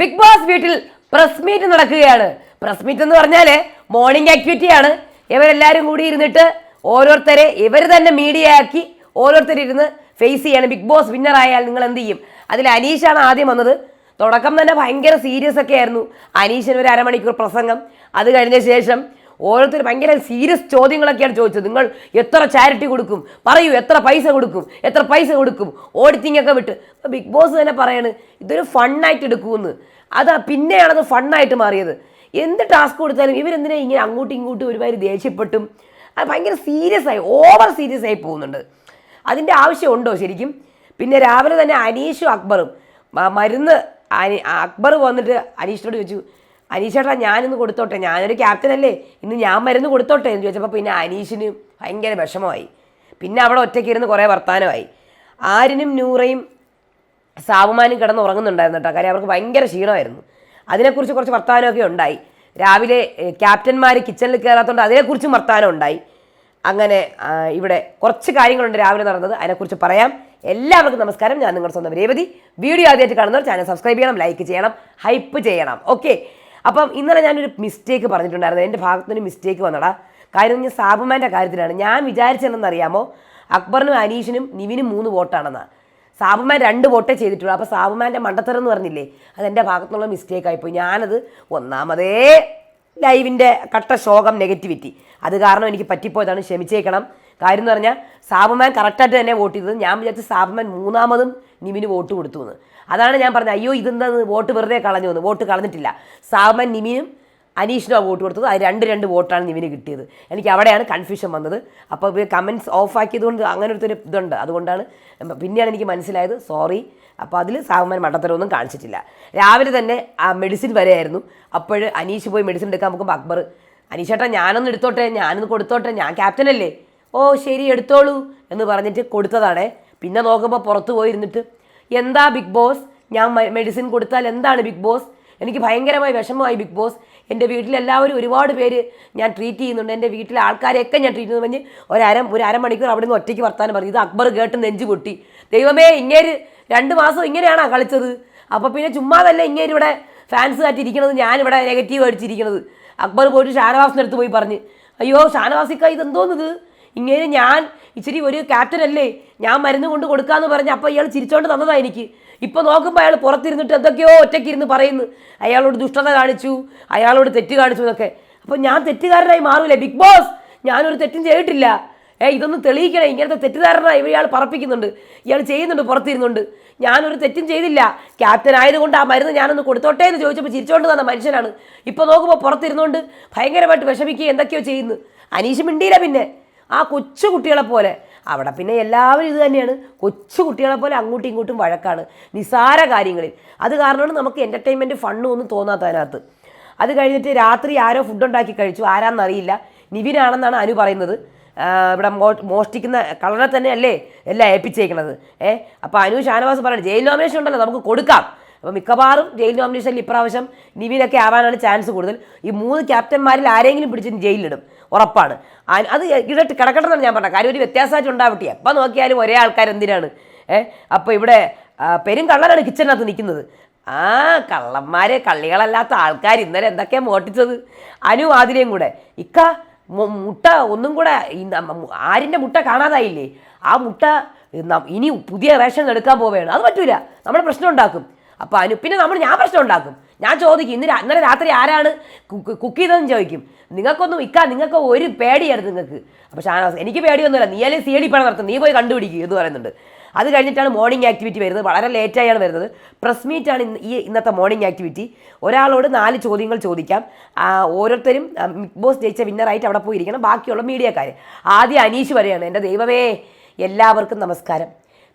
Big Boss വീട്ടിൽ press meet നടക്കുകയാണ്. Press meet എന്ന് പറഞ്ഞാൽ മോർണിംഗ് ആക്ടിവിറ്റിയാണ് ഇവരെല്ലാവരും കൂടി ഇരുന്നിട്ട് ഓരോരുത്തരെ ഇവർ തന്നെ മീഡിയ ആക്കി ഓരോരുത്തർ ഇരുന്ന് ഫേസ് ചെയ്യാണ്. ബിഗ് ബോസ് വിന്നർ ആയാൽ നിങ്ങൾ എന്ത് ചെയ്യും? അതിൽ അനീഷാണ് ആദ്യം വന്നത്. തുടക്കം തന്നെ ഭയങ്കര സീരിയസ് ഒക്കെ ആയിരുന്നു. അനീഷിന് ഒരു അരമണിക്കൂർ പ്രസംഗം. അത് കഴിഞ്ഞ ശേഷം ഓരോരുത്തർ ഭയങ്കര സീരിയസ് ചോദ്യങ്ങളൊക്കെയാണ് ചോദിച്ചത്. നിങ്ങൾ എത്ര ചാരിറ്റി കൊടുക്കും? പറയൂ എത്ര പൈസ കൊടുക്കും? എത്ര പൈസ കൊടുക്കും? ഓഡിറ്റിംഗ് ഒക്കെ വിട്ട്. ബിഗ് ബോസ് തന്നെ പറയാണ് ഇതൊരു ഫണ്ണായിട്ട് എടുക്കുമെന്ന് അതാ പിന്നെയാണത് ഫണ്ണായിട്ട് മാറിയത്. എന്ത് ടാസ്ക് കൊടുത്താലും ഇവരെന്തിനാ ഇങ്ങനെ അങ്ങോട്ടും ഇങ്ങോട്ടും ഒരുമാതിരി ദേഷ്യപ്പെട്ടും? അത് ഭയങ്കര സീരിയസ് ആയി ഓവർ സീരിയസ് ആയി പോകുന്നുണ്ട്. അതിന്റെ ആവശ്യമുണ്ടോ ശരിക്കും? പിന്നെ രാവിലെ തന്നെ അനീഷും അക്ബറും. മരുന്ന് അക്ബർ വന്നിട്ട് അനീഷിനോട് ചോദിച്ചു അനീഷേട്ടാ ഞാനിന്ന് കൊടുത്തോട്ടെ. ഞാനൊരു ക്യാപ്റ്റൻ അല്ലേ. ഇന്ന് ഞാൻ മരുന്ന് കൊടുത്തോട്ടെ എന്ന് ചോദിച്ചപ്പോൾ പിന്നെ അനീഷിന് ഭയങ്കര വിഷമമായി. പിന്നെ അവിടെ ഒറ്റയ്ക്ക് ഇരുന്ന് കുറേ വർത്തമാനമായി ആരിനും നൂറയും സാവുമാനും കിടന്ന് ഉറങ്ങുന്നുണ്ടായിരുന്നു കേട്ടോ. കാര്യം അവർക്ക് ഭയങ്കര ക്ഷീണമായിരുന്നു. അതിനെക്കുറിച്ച് കുറച്ച് വർത്തമാനമൊക്കെ ഉണ്ടായി. രാവിലെ ക്യാപ്റ്റന്മാർ കിച്ചണിൽ കയറാത്തതുകൊണ്ട് അതിനെക്കുറിച്ചും വർത്തമാനം ഉണ്ടായി. അങ്ങനെ ഇവിടെ കുറച്ച് കാര്യങ്ങളുണ്ട് രാവിലെ നടന്നത്. അതിനെക്കുറിച്ച് പറയാം. എല്ലാവർക്കും നമസ്കാരം. ഞാൻ നിങ്ങളുടെ സ്വന്തം രേവതി. വീഡിയോ ആദ്യമായിട്ട് കാണുന്നവർ ചാനൽ സബ്സ്ക്രൈബ് ചെയ്യണം ലൈക്ക് ചെയ്യണം ഹൈപ്പ് ചെയ്യണം. ഓക്കെ. അപ്പം ഇന്നലെ ഞാനൊരു മിസ്റ്റേക്ക് പറഞ്ഞിട്ടുണ്ടായിരുന്നു. എന്റെ ഭാഗത്തുനിന്ന് മിസ്റ്റേക്ക് വന്നടാ. കാര്യം ഞാൻ സാബുമാന്റെ കാര്യത്തിലാണ്. ഞാൻ വിചാരിച്ചതെന്നറിയാമോ അക്ബറിനും അനീഷിനും നിവിനും മൂന്ന് വോട്ടാണെന്നാണ് സാബുമാൻ രണ്ട് വോട്ടേ ചെയ്തിട്ടുള്ളൂ. അപ്പോൾ സാബുമാന്റെ മണ്ടത്തരം എന്ന് പറഞ്ഞില്ലേ? അതെന്റെ ഭാഗത്തുനിന്നുള്ള മിസ്റ്റേക്ക് ആയിപ്പോയി. ഞാനത് ഒന്നാമതേ ലൈവിന്റെ കട്ട ശോകം നെഗറ്റിവിറ്റി അത് കാരണം എനിക്ക് പറ്റിപ്പോയതാണ്. ക്ഷമിച്ചേക്കണം. കാര്യം എന്ന് പറഞ്ഞാൽ സാബുമാൻ കറക്റ്റായിട്ട് തന്നെ വോട്ട് ചെയ്തത്. ഞാൻ വിചാരിച്ചു സാബുമാൻ മൂന്നാമതും നിവിന് വോട്ട് കൊടുത്തു എന്ന്. അതാണ് ഞാൻ പറഞ്ഞത്. അയ്യോ ഇതെന്താ വോട്ട് വെറുതെ കളഞ്ഞു എന്ന്. വോട്ട് കളഞ്ഞിട്ടില്ല. സാമൻ നിമിനും അനീഷിനാണ് വോട്ട് കൊടുത്തത്. അത് രണ്ട് രണ്ട് വോട്ടാണ് നിവിന് കിട്ടിയത്. എനിക്ക് അവിടെയാണ് കൺഫ്യൂഷൻ വന്നത്. അപ്പോൾ ഇവർ ഓഫ് ആക്കിയതുകൊണ്ട് അങ്ങനെ ഒരു ഇതുണ്ട്. അതുകൊണ്ടാണ് പിന്നെയാണ് എനിക്ക് മനസ്സിലായത്. സോറി അപ്പോൾ അതിൽ സാവുമാൻ മണ്ടത്തരമൊന്നും കാണിച്ചിട്ടില്ല. രാവിലെ തന്നെ ആ മെഡിസിൻ വരെയായിരുന്നു. അപ്പോൾ അനീഷ് പോയി മെഡിസിൻ എടുക്കാൻ നോക്കുമ്പോൾ അക്ബർ അനീഷേട്ടാ ഞാനൊന്ന് എടുത്തോട്ടെ? ഞാനൊന്ന് കൊടുത്തോട്ടെ? ഞാൻ ക്യാപ്റ്റൻ അല്ലേ? ഓ ശരി എടുത്തോളൂ എന്ന് പറഞ്ഞിട്ട് കൊടുത്തതാണേ. പിന്നെ നോക്കുമ്പോൾ പുറത്ത് പോയിരുന്നിട്ട് എന്താ ബിഗ് ബോസ്? ഞാൻ മെഡിസിൻ കൊടുത്താൽ എന്താണ് ബിഗ് ബോസ്? എനിക്ക് ഭയങ്കരമായി വിഷമമായി ബിഗ് ബോസ്. എന്റെ വീട്ടിലെല്ലാവരും ഒരുപാട് പേര് ഞാൻ ട്രീറ്റ് ചെയ്യുന്നുണ്ട്. എന്റെ വീട്ടിലെ ആൾക്കാരെയൊക്കെ ഞാൻ ട്രീറ്റ് ചെയ്യുന്നു പറഞ്ഞ് ഒരര ഒരു അരമണിക്കൂർ അവിടെ നിന്ന് ഒറ്റയ്ക്ക് വർത്താനം പറഞ്ഞു ഇത് അക്ബർ കേട്ട് നെഞ്ച് പൊട്ടി. ദൈവമേ ഇങ്ങേര് രണ്ട് മാസം ഇങ്ങനെയാണോ കളിച്ചത്? അപ്പോൾ പിന്നെ ചുമ്മാതല്ല ഇങ്ങേര് ഇവിടെ ഫാൻസ് ആയിട്ടിരിക്കണത് ഞാനിവിടെ നെഗറ്റീവ് അടിച്ചിരിക്കുന്നത് അക്ബർ പോയിട്ട് ഷാനവാസിന്റെ അടുത്ത് പോയി പറഞ്ഞ്. അയ്യോ ഷാനവാസിക്ക ഇതെന്തോന്നിത്? ഇങ്ങനെ ഞാൻ ഇച്ചിരി ഒരു ക്യാപ്റ്റൻ അല്ലേ? ഞാൻ മരുന്ന് കൊണ്ട് കൊടുക്കാന്ന് പറഞ്ഞ് അപ്പോൾ ഇയാൾ ചിരിച്ചോണ്ട് തന്നതാ എനിക്ക്. ഇപ്പൊ നോക്കുമ്പോൾ അയാൾ പുറത്തിരുന്നിട്ട് എന്തൊക്കെയോ ഒറ്റയ്ക്ക് ഇരുന്ന് പറയുന്നു. അയാളോട് ദുഷ്ടത കാണിച്ചു അയാളോട് തെറ്റ് കാണിച്ചു എന്നൊക്കെ. അപ്പോൾ ഞാൻ തെറ്റുകാരനായി മാറൂലേ? ബിഗ് ബോസ് ഞാനൊരു തെറ്റും ചെയ്തിട്ടില്ല. ഏ ഇതൊന്നും തെളിയിക്കണേ. ഇങ്ങനത്തെ തെറ്റുകാരനായി ഇയാൾ പറപ്പിക്കുന്നുണ്ട്. ഇയാൾ ചെയ്യുന്നുണ്ട് പുറത്തിരുന്നുണ്ട്. ഞാനൊരു തെറ്റും ചെയ്തില്ല. ക്യാപ്റ്റൻ ആയതുകൊണ്ട് ആ മരുന്ന് ഞാനൊന്ന് കൊടുത്തോട്ടെ എന്ന് ചോദിച്ചപ്പോൾ ചിരിച്ചോണ്ട് തന്ന മനുഷ്യനാണ്. ഇപ്പോൾ നോക്കുമ്പോൾ പുറത്തിരുന്നുകൊണ്ട് ഭയങ്കരമായിട്ട് വിഷമിക്കുകയും എന്തൊക്കെയോ ചെയ്യുന്നു. അനീഷ് മിണ്ടിയില്ല പിന്നെ. ആ കൊച്ചു കുട്ടികളെ പോലെ. അവിടെ പിന്നെ എല്ലാവരും ഇത് തന്നെയാണ്. കൊച്ചു കുട്ടികളെ പോലെ അങ്ങോട്ടും ഇങ്ങോട്ടും വഴക്കാണ് നിസാര കാര്യങ്ങളിൽ. അത് കാരണമാണ് നമുക്ക് എന്റർടൈൻമെന്റ് ഫണ്ണും ഒന്നും തോന്നാത്ത അതിനകത്ത്. അത് കഴിഞ്ഞിട്ട് രാത്രി ആരോ ഫുഡ് ഉണ്ടാക്കി കഴിച്ചു. ആരാന്നറിയില്ല നിവിനാണെന്നാണ് അനു പറയുന്നത്. ഇവിടെ മോഷ്ടിക്കുന്ന കളറെ തന്നെ അല്ലേ? എല്ലാം ഏൽപ്പിച്ചേക്കണത്. ഏ അപ്പോൾ അനു ഷാനവാസ് പറയണം ജയിൽ നോമിനേഷൻ ഉണ്ടല്ലോ നമുക്ക് കൊടുക്കാം. അപ്പോൾ മിക്കവാറും ജയിൽ നോമിനേഷനിൽ ഇപ്രാവശ്യം നിവിനൊക്കെ ആവാനാണ് ചാൻസ് കൂടുതൽ. ഈ മൂന്ന് ക്യാപ്റ്റന്മാരിൽ ആരെങ്കിലും പിടിച്ച് ജയിലിലിടും. ഉറപ്പാണ്. അത് ഇടട്ട് കിടക്കണമെന്നാണ് ഞാൻ പറഞ്ഞത്. കാര്യം ഒരു വ്യത്യാസമായിട്ട് ഉണ്ടാവട്ടെ. എപ്പോൾ നോക്കിയാലും ഒരേ ആൾക്കാർ എന്തിനാണ്? ഏ അപ്പോൾ ഇവിടെ പെരും കള്ളനാണ് കിച്ചണിനകത്ത് നിൽക്കുന്നത്. ആ കള്ളന്മാരെ കള്ളികളല്ലാത്ത ആൾക്കാർ ഇന്നലെ എന്തൊക്കെയാണ് മോട്ടിച്ചത് അനു ആതിരയും കൂടെ. ഇക്ക മുട്ട ഒന്നും കൂടെ ആരിന്റെ മുട്ട കാണാതായില്ലേ? ആ മുട്ട ഇനി പുതിയ റേഷൻ എടുക്കാൻ പോവുകയാണ്. അത് പറ്റൂല. നമ്മുടെ പ്രശ്നം ഉണ്ടാക്കും. അപ്പോൾ അനു പിന്നെ നമ്മൾ ഞാൻ പ്രശ്നം ഉണ്ടാക്കും. ഞാൻ ചോദിക്കും ഇന്ന് ഇന്നലെ രാത്രി ആരാണ് കുക്ക് ചെയ്തതെന്ന് ചോദിക്കും. നിങ്ങൾക്കൊന്നും ഇക്കാ നിങ്ങൾക്ക് ഒരു പേടിയായിരുന്നു നിങ്ങൾക്ക്. ഷാനവാസ് എനിക്ക് പേടിയൊന്നുമില്ല നീ അല്ലേ സി ഡി പണം നടത്തും നീ പോയി കണ്ടുപിടിക്കുക എന്ന് പറയുന്നുണ്ട്. അത് കഴിഞ്ഞിട്ടാണ് മോർണിംഗ് ആക്ടിവിറ്റി വരുന്നത്. വളരെ ലേറ്റായാണ് വരുന്നത്. പ്രസ് മീറ്റാണ് ഈ ഇന്നത്തെ മോർണിംഗ് ആക്ടിവിറ്റി ഒരാളോട് നാല് ചോദ്യങ്ങൾ ചോദിക്കാം. ഓരോരുത്തരും ബിഗ് ബോസ് ജയിച്ച വിന്നറായിട്ട് അവിടെ പോയിരിക്കണം. ബാക്കിയുള്ള മീഡിയക്കാർ ആദ്യം അനീഷ് വരെയാണ്. എന്റെ ദൈവമേ എല്ലാവർക്കും നമസ്കാരം.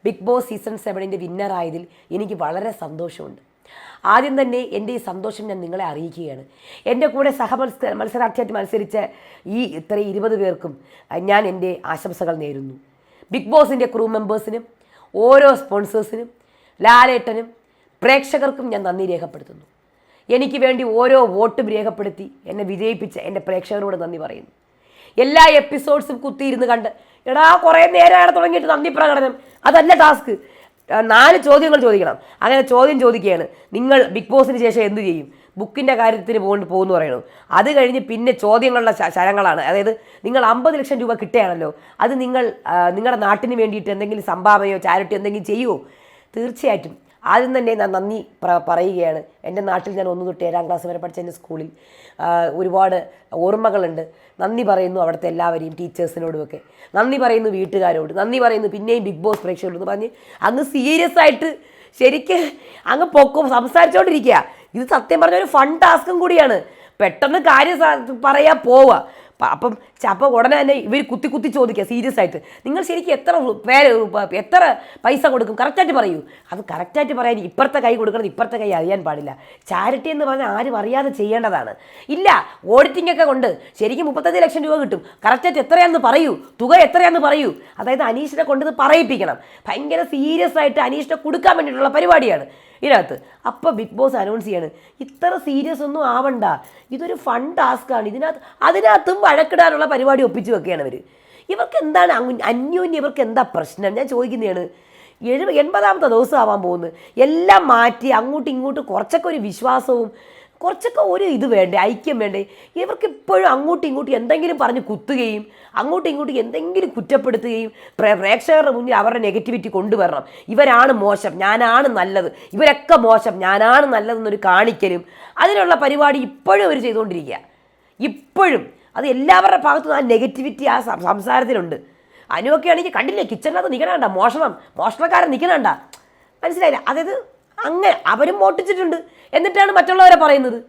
ബിഗ് ബോസ് സീസൺ സെവനിന്റെ വിന്നറായതിൽ എനിക്ക് വളരെ സന്തോഷമുണ്ട്. ആദ്യം തന്നെ എന്റെ ഈ സന്തോഷം ഞാൻ നിങ്ങളെ അറിയിക്കുകയാണ്. എന്റെ കൂടെ സഹമത്സ മത്സരാർത്ഥിയായിട്ട് മത്സരിച്ച ഈ ഇത്ര ഇരുപത് പേർക്കും ഞാൻ എന്റെ ആശംസകൾ നേരുന്നു. ബിഗ് ബോസിന്റെ ക്രൂ മെമ്പേഴ്സിനും ഓരോ സ്പോൺസേഴ്സിനും ലാലേട്ടനും പ്രേക്ഷകർക്കും ഞാൻ നന്ദി രേഖപ്പെടുത്തുന്നു. എനിക്ക് വേണ്ടി ഓരോ വോട്ടും രേഖപ്പെടുത്തി എന്നെ വിജയിപ്പിച്ച എന്റെ പ്രേക്ഷകരോട് നന്ദി പറയുന്നു. എല്ലാ എപ്പിസോഡ്സും കുത്തിയിരുന്ന് കണ്ട് എടാ കുറേ നേരമാണ് തുടങ്ങിയിട്ട് നന്ദി പ്രകടനം. അതല്ല ടാസ്ക്. നാല് ചോദ്യങ്ങൾ ചോദിക്കണം. അങ്ങനെ ചോദ്യം ചോദിക്കുകയാണ്. നിങ്ങൾ ബിഗ് ബോസിന് ശേഷം എന്ത് ചെയ്യും? ബുക്കിന്റെ കാര്യത്തിന് പോകേണ്ടി പോകുന്നു പറയുന്നു അത് കഴിഞ്ഞ് പിന്നെ ചോദ്യങ്ങളുടെ ശരങ്ങളാണ്. അതായത് നിങ്ങൾ അമ്പത് ലക്ഷം രൂപ കിട്ടുകയാണല്ലോ. അത് നിങ്ങൾ നിങ്ങളുടെ നാട്ടിന് വേണ്ടിയിട്ട് എന്തെങ്കിലും സംഭാവനയോ ചാരിറ്റിയോ എന്തെങ്കിലും ചെയ്യുമോ തീർച്ചയായിട്ടും. ആദ്യം തന്നെ ഞാൻ നന്ദി പറയുകയാണ്. എന്റെ നാട്ടിൽ ഞാൻ ഒന്ന് തൊട്ട് ഏഴാം ക്ലാസ് വരെ പഠിച്ച എന്റെ സ്കൂളിൽ ഒരുപാട് ഓർമ്മകളുണ്ട്. നന്ദി പറയുന്നു അവിടുത്തെ എല്ലാവരെയും ടീച്ചേഴ്സിനോടുമൊക്കെ. നന്ദി പറയുന്നു വീട്ടുകാരോട്. നന്ദി പറയുന്നു പിന്നെയും ബിഗ് ബോസ് പ്രേക്ഷകരോട് പറഞ്ഞ് അങ്ങ് സീരിയസ് ആയിട്ട് ശരിക്ക് അങ്ങ് പൊക്കോ സംസാരിച്ചുകൊണ്ടിരിക്കുക ഇത് സത്യം പറഞ്ഞ ഒരു ഫൺ ടാസ്കും കൂടിയാണ്. പെട്ടെന്ന് കാര്യം പറയാ പോവുക അപ്പം അപ്പം ഉടനെ തന്നെ ഇവർ കുത്തി കുത്തി ചോദിക്കുക സീരിയസ് ആയിട്ട്. നിങ്ങൾ ശരിക്കും എത്ര പേര് എത്ര പൈസ കൊടുക്കും? കറക്റ്റായിട്ട് പറയൂ. അത് കറക്റ്റായിട്ട് പറയാൻ ഇപ്പുറത്തെ കൈ കൊടുക്കണം ഇപ്പുറത്തെ കൈ അറിയാൻ പാടില്ല. ചാരിറ്റി എന്ന് പറഞ്ഞാൽ ആരും അറിയാതെ ചെയ്യേണ്ടതാണ്. ഇല്ല ഓഡിറ്റിംഗ് ഒക്കെ കൊണ്ട് ശരിക്കും മുപ്പത്തഞ്ച് ലക്ഷം രൂപ കിട്ടും. കറക്റ്റായിട്ട് എത്രയാണെന്ന് പറയൂ. തുക എത്രയാണെന്ന് പറയൂ. അതായത് അനീഷിനെ കൊണ്ടത് പറയിപ്പിക്കണം. ഭയങ്കര സീരിയസ് ആയിട്ട് അനീഷിനെ കൊടുക്കാൻ വേണ്ടിയിട്ടുള്ള പരിപാടിയാണ്. ഇതിനകത്ത്. അപ്പോൾ ബിഗ് ബോസ് അനൗൺസ് ചെയ്യാണ്. ഇത്ര സീരിയസ് ഒന്നും ആവണ്ട. ഇതൊരു ഫൺ ടാസ്ക്കാണ് ഇതിനകത്ത് അതിനകത്തും വഴക്കിടാനുള്ള പരിപാടി ഒപ്പിച്ചു വെക്കുകയാണ് അവർ ഇവർക്ക് എന്താണ് അന്യോന്യം ഇവർക്ക് എന്താ പ്രശ്നം? ഞാൻ ചോദിക്കുന്നതാണ്. എഴുപ എൺപതാമത്തെ ദിവസം ആവാൻ പോകുന്നു. എല്ലാം മാറ്റി അങ്ങോട്ടും ഇങ്ങോട്ടും കുറച്ചൊക്കെ ഒരു വിശ്വാസവും കുറച്ചൊക്കെ ഒരു ഇത് വേണ്ടേ ഐക്യം വേണ്ടേ? ഇവർക്ക് ഇപ്പോഴും അങ്ങോട്ടും ഇങ്ങോട്ടും എന്തെങ്കിലും പറഞ്ഞ് കുത്തുകയും അങ്ങോട്ടും ഇങ്ങോട്ടും എന്തെങ്കിലും കുറ്റപ്പെടുത്തുകയും പ്രേക്ഷകരുടെ മുന്നിൽ അവരുടെ നെഗറ്റിവിറ്റി കൊണ്ടുവരണം. ഇവരാണ് മോശം ഞാനാണ് നല്ലത്. ഇവരൊക്കെ മോശം ഞാനാണ് നല്ലതെന്നൊരു കാണിക്കലും. അതിനുള്ള പരിപാടി ഇപ്പോഴും അവർ ചെയ്തുകൊണ്ടിരിക്കുക. ഇപ്പോഴും. അത് എല്ലാവരുടെ ഭാഗത്തും ആ നെഗറ്റിവിറ്റി ആ സംസാരത്തിലുണ്ട്. അനുവൊക്കെ ആണെങ്കിൽ കണ്ടില്ലേ കിച്ചണിനകത്ത് നിൽക്കണണ്ട മോഷണം മോഷണക്കാരൻ നിൽക്കണണ്ട മനസ്സിലായില്ല? അതായത് അങ്ങനെ അവരും മോട്ടിച്ചിട്ടുണ്ട് എന്നിട്ടാണ് മറ്റുള്ളവരെ പറയുന്നത്.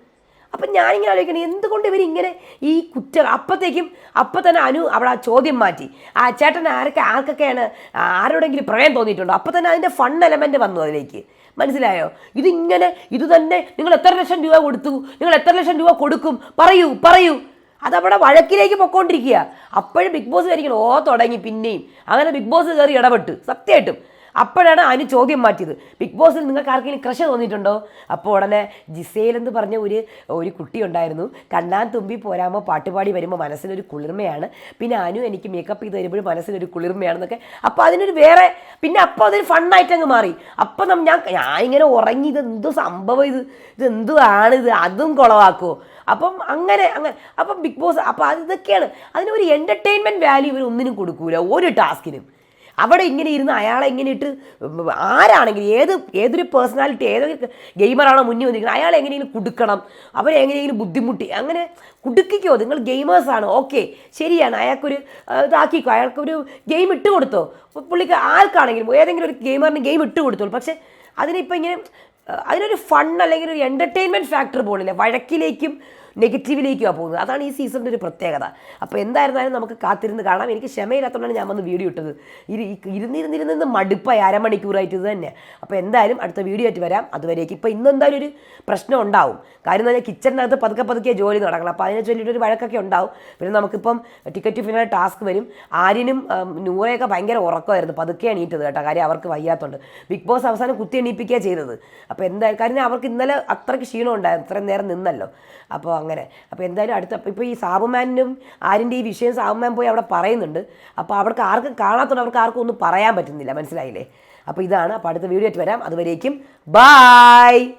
അപ്പം ഞാനിങ്ങനെ ആലോചിക്കണം എന്തുകൊണ്ട് ഇവരിങ്ങനെ ഈ കുറ്റ അപ്പത്തേക്കും അപ്പം തന്നെ അനു അവിടെ ആ ചോദ്യം മാറ്റി. ആ ചേട്ടൻ ആരൊക്കെ ആർക്കൊക്കെയാണ് ആരോടെങ്കിലും പ്രളയം തോന്നിയിട്ടുണ്ടോ? അപ്പം തന്നെ അതിന്റെ ഫണ്ട് എലമെന്റ് വന്നു അതിലേക്ക്. മനസ്സിലായോ? ഇതിങ്ങനെ ഇത് തന്നെ നിങ്ങൾ എത്ര ലക്ഷം രൂപ കൊടുത്തു നിങ്ങൾ എത്ര ലക്ഷം രൂപ കൊടുക്കും പറയൂ പറയൂ. അതവിടെ വഴക്കിലേക്ക് പൊക്കോണ്ടിരിക്കുക. അപ്പോഴും ബിഗ് ബോസ് വിചാരിക്കണം ഓ തുടങ്ങി പിന്നെയും. അങ്ങനെ ബിഗ് ബോസ് കയറി ഇടപെട്ട് സത്യമായിട്ടും. അപ്പോഴാണ് അനു ചോദ്യം മാറ്റിയത്. ബിഗ് ബോസിൽ നിങ്ങൾക്ക് ആർക്കെങ്കിലും ക്രഷ് തോന്നിയിട്ടുണ്ടോ? അപ്പോൾ ഉടനെ ജിസേൽ എന്ന് പറഞ്ഞ ഒരു ഒരു കുട്ടി ഉണ്ടായിരുന്നു. കണ്ണാൻ തുമ്പി പോരാമോ പാട്ടുപാടി വരുമ്പോൾ മനസ്സിനൊരു കുളിർമയാണ്. പിന്നെ അനു എനിക്ക് മേക്കപ്പ് ചെയ്ത് വരുമ്പോഴും മനസ്സിനൊരു കുളിർമയാണെന്നൊക്കെ. അപ്പോൾ അതിനൊരു വേറെ പിന്നെ അപ്പോൾ അതൊരു ഫണ്ണായിട്ട് അങ്ങ് മാറി. അപ്പം ഞാൻ ഞാൻ ഇങ്ങനെ ഉറങ്ങി ഇത് എന്തോ സംഭവം ഇത്? ഇത് എന്തുവാണ് ഇത്? അതും കുളവാക്കുമോ അപ്പം അങ്ങനെ അങ്ങനെ അപ്പം ബിഗ് ബോസ് അപ്പം അതൊക്കെയാണ് അതിനൊരു എന്റർടൈൻമെന്റ് വാല്യൂ ഇവർ ഒന്നിനും കൊടുക്കൂല. ഒരു ടാസ്കിനും അവിടെ ഇങ്ങനെ ഇരുന്ന് അയാളെ ഇങ്ങനെ ഇട്ട് ആരാണെങ്കിലും ഏത് ഏതൊരു പേഴ്സണാലിറ്റി ഏതൊരു ഗെയിമറാണോ മുന്നിൽ വന്നിരിക്കുന്നത് അയാളെ എങ്ങനെയെങ്കിലും കുടുക്കണം അവരെ എങ്ങനെയെങ്കിലും ബുദ്ധിമുട്ടി അങ്ങനെ കുടുക്കിക്കോ. നിങ്ങൾ ഗെയിമേഴ്സാണ് ഓക്കെ ശരിയാണ്. അയാൾക്കൊരു ഇതാക്കിക്കോ. അയാൾക്കൊരു ഗെയിം ഇട്ട് കൊടുത്തോ. പുള്ളിക്ക് ആർക്കാണെങ്കിലും ഏതെങ്കിലും ഒരു ഗെയിമറിന് ഗെയിം ഇട്ട് കൊടുത്തോളൂ. പക്ഷേ അതിനിപ്പോൾ ഇങ്ങനെ അതിനൊരു ഫൺ അല്ലെങ്കിൽ ഒരു എന്റർടൈൻമെന്റ് ഫാക്ടർ പോലില്ല വഴക്കിലേക്കും നെഗറ്റീവിലേക്കുമാണ് പോകുന്നത്. അതാണ് ഈ സീസണിന്റെ ഒരു പ്രത്യേകത. അപ്പോൾ എന്തായിരുന്നാലും നമുക്ക് കാത്തിരുന്ന് കാണാം. എനിക്ക് ക്ഷമയില്ലാത്തതുകൊണ്ടാണ് ഞാൻ വന്ന് വീഡിയോ ഇട്ടത്. ഇരുന്നിരുന്നിരുന്നിരുന്ന് മടുപ്പായി അരമണിക്കൂറായിട്ട് ഇത് തന്നെ. അപ്പോൾ എന്തായാലും അടുത്ത വീഡിയോ ആയിട്ട് വരാം. അതുവരേക്ക് ഇപ്പോൾ ഇന്ന് എന്തായാലും ഒരു പ്രശ്നം ഉണ്ടാവും. കാര്യം എന്ന് പറഞ്ഞാൽ കിച്ചണിനകത്ത് പതുക്കെ പതുക്കെ ജോലി നടക്കണം. അപ്പോൾ അതിനെ ചൊല്ലിയിട്ട് ഒരു വഴക്കൊക്കെ ഉണ്ടാവും. പിന്നെ നമുക്കിപ്പം ടിക്കറ്റ് ഫിനാൽ ടാസ്ക് വരും. ആര്യനും നൂറയൊക്കെ ഭയങ്കര ഉറക്കമായിരുന്നു. പതുക്കെ എണീറ്റത് കേട്ടോ. കാര്യം അവർക്ക് വയ്യാത്തതുകൊണ്ട് ബിഗ് ബോസ് അവസാനം കുത്തി എണീപ്പിക്കുകയാണ് ചെയ്തത്. അപ്പോൾ എന്തായാലും കാര്യം അവർക്ക് ഇന്നലെ അത്രയ്ക്ക് ക്ഷീണം ഉണ്ടായിരുന്നു ഇത്രയും നേരം നിന്നല്ലോ. അപ്പോൾ അങ്ങനെ. അപ്പോൾ എന്തായാലും അടുത്ത ഇപ്പോൾ ഈ സാബുമാനും ആരിന്റെ ഈ വിഷയം സാബുമാൻ പോയി അവിടെ പറയുന്നുണ്ട്. അപ്പോൾ അവർക്ക് ആർക്കും കാണാത്തതുകൊണ്ട് അവർക്ക് ആർക്കും ഒന്നും പറയാൻ പറ്റുന്നില്ല. മനസ്സിലായില്ലേ? അപ്പോൾ ഇതാണ്. അപ്പോൾ അടുത്ത വീഡിയോ ആയിട്ട് വരാം. അതുവരേക്കും. ബായ്